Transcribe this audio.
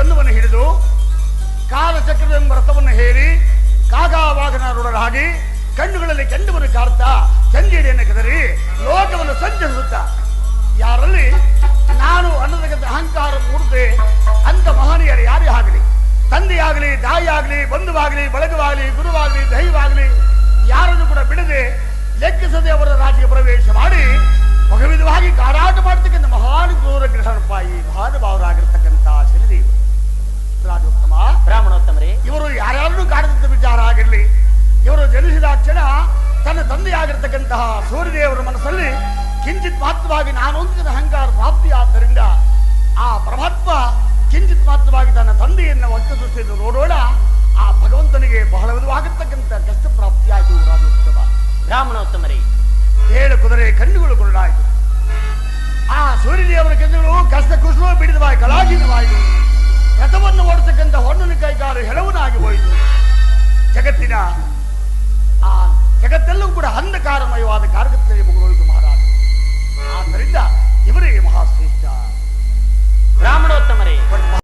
ದಂಡವನ್ನು ಹಿಡಿದು ಕಾಲಚಕ್ರವೆಂಬ ರಥವನ್ನು ಹೇರಿ ಕಾಗಾವಾಗನರೊಡರಾಗಿ ಕಣ್ಣುಗಳಲ್ಲಿ ಕೆಂಡವನ್ನು ಕಾಡ್ತಾ ಚಂದಿಡಿಯನ್ನು ಕೆದರಿ ಲೋಕವನ್ನು ಸಂಚರಿಸುತ್ತಾ. ಯಾರಲ್ಲಿ? ನಾನು ಅನ್ನತಕ್ಕಂಥ ಅಹಂಕಾರ ಮೂರ್ತಿ ಅಂತ ಮಹನೀಯರು ಯಾರೇ ಆಗಲಿ, ತಂದೆಯಾಗಲಿ, ತಾಯಿಯಾಗಲಿ, ಬಂಧುವಾಗಲಿ, ಬಳಗವಾಗಲಿ, ಗುರುವಾಗಲಿ ದೈವವಾಗಲಿ ಯಾರನ್ನು ಕೂಡ ಬಿಡದೆ ಲೆಕ್ಕಿಸದೆ ಅವರ ರಾಜ್ಯ ಪ್ರವೇಶ ಮಾಡಿ ವಿಧವಾಗಿ ಇವರು ಜನಿಸಿದ ಕ್ಷಣ ತನ್ನ ತಂದೆಯಾಗಿರ್ತಕ್ಕಂತಹ ಸೂರ್ಯದೇವರ ಮನಸ್ಸಲ್ಲಿ ಕಿಂಚಿತ್ ಮಾತ್ರವಾಗಿ ನಾನು ಅಂತ ಅಹಂಕಾರ ಪ್ರಾಪ್ತಿಯಾದ್ದರಿಂದ ಆ ಪರಮಾತ್ಮ ಕಿಂಚಿತ್ ಮಾತ್ರವಾಗಿ ತನ್ನ ತಂದೆಯನ್ನು ವಂಚಿಸುತ್ತಿದ್ದು ನೋಡೋಣ ಆ ಭಗವಂತನಿಗೆ ಬಹಳ ವಿಧವಾಗಿರ್ತಕ್ಕಂಥ ಕಷ್ಟ ಪ್ರಾಪ್ತಿಯಾಯಿತು ರಾಜೋತ್ತಮ. ಬ್ರಾಹ್ಮಣೋತ್ತಮರೇ ಏಳು ಕುದುರೆ ಕಣ್ಣುಗಳು ಕೊರಡಾಯಿತು. ಆ ಸೂರ್ಯದೇವರ ಕಣ್ಣುಗಳು ಕಷ್ಟ ಕುಸುಮ ಬಿಡಿದವಾಗಿ ಕಲಾಜಿನವಾಯಿತು ರಥವನ್ನು ಓಡಿಸತಕ್ಕಂಥ ಹೊಣ್ಣನ ಕೈಗಾಲು ಹೆಳವನಾಗಿ ಹೋಯಿತು. ಜಗತ್ತಿನ ಜಗತ್ತೆಲ್ಲವೂ ಕೂಡ ಅಂಧಕಾರಮಯವಾದ ಕಾರ್ಯ